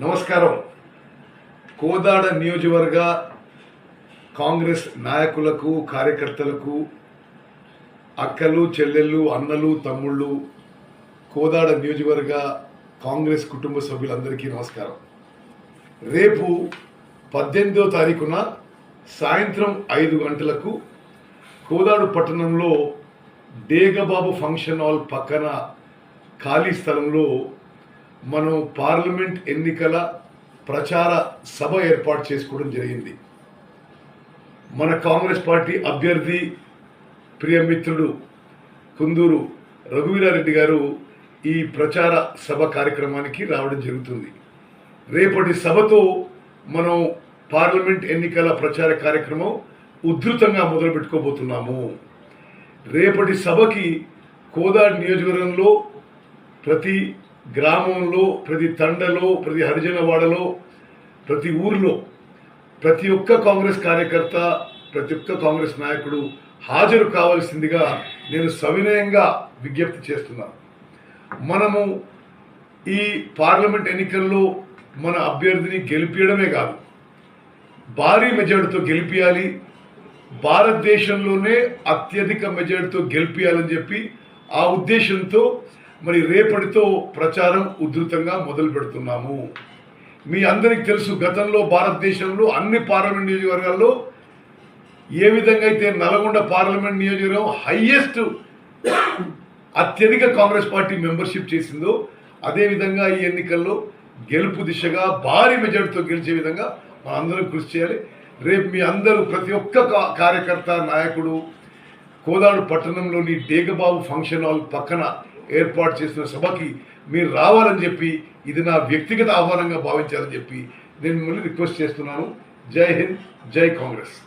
నమస్కారం. కోదాడ నియోజకవర్గ కాంగ్రెస్ నాయకులకు కార్యకర్తలకు అక్కలు చెల్లెళ్ళు అన్నలు తమ్ముళ్ళు కోదాడ నియోజకవర్గ కాంగ్రెస్ కుటుంబ సభ్యులందరికీ నమస్కారం. రేపు పద్దెనిమిదో తారీఖున సాయంత్రం ఐదు గంటలకు కోదాడు పట్టణంలో డేగబాబు ఫంక్షన్ హాల్ పక్కన ఖాళీ స్థలంలో మనం పార్లమెంట్ ఎన్నికల ప్రచార సభ ఏర్పాటు చేసుకోవడం జరిగింది. మన కాంగ్రెస్ పార్టీ అభ్యర్థి ప్రియమిత్రుడు కుందూరు రఘువీరారెడ్డి గారు ఈ ప్రచార సభ కార్యక్రమానికి రావడం జరుగుతుంది. రేపటి సభతో మనం పార్లమెంట్ ఎన్నికల ప్రచార కార్యక్రమం ఉధృతంగా మొదలు పెట్టుకోబోతున్నాము. రేపటి సభకి కోదాడ్ నియోజకవర్గంలో ప్రతి గ్రామంలో ప్రతి తండలో ప్రతి హరిజనవాడలో ప్రతి ఊరిలో ప్రతి ఒక్క కాంగ్రెస్ కార్యకర్త ప్రతి ఒక్క కాంగ్రెస్ నాయకుడు హాజరు కావాల్సిందిగా నేను సవినయంగా విజ్ఞప్తి చేస్తున్నాను. మనము ఈ పార్లమెంట్ ఎన్నికల్లో మన అభ్యర్థిని గెలిపించడమే కాదు భారీ మెజార్టీతో గెలిపించాలి భారతదేశంలోనే అత్యధిక మెజార్టీతో గెలిపించాలని చెప్పి ఆ ఉద్దేశంతో మరి రేపటితో ప్రచారం ఉధృతంగా మొదలు పెడుతున్నాము. మీ అందరికి తెలుసు గతంలో భారతదేశంలో అన్ని పార్లమెంట్ నియోజకవర్గాల్లో ఏ విధంగా అయితే నల్గొండ పార్లమెంట్ నియోజకవర్గం హయ్యెస్ట్ అత్యధిక కాంగ్రెస్ పార్టీ మెంబర్షిప్ చేసిందో అదేవిధంగా ఈ ఎన్నికల్లో గెలుపు దిశగా భారీ మెజార్టీతో గెలిచే విధంగా మనందరం కృషి చేయాలి. రేపు మీ అందరూ ప్రతి ఒక్క కా- కార్యకర్త నాయకుడు కోదాడు పట్టణంలోని డేగబాబు ఫంక్షన్ హాల్ పక్కన ఏర్పాటు చేసిన సభకి మీరు రావాలని చెప్పి ఇది నా వ్యక్తిగత ఆహ్వానంగా భావించాలని చెప్పి నేను మిమ్మల్ని రిక్వెస్ట్ చేస్తున్నాను. జై హింద్ జై కాంగ్రెస్.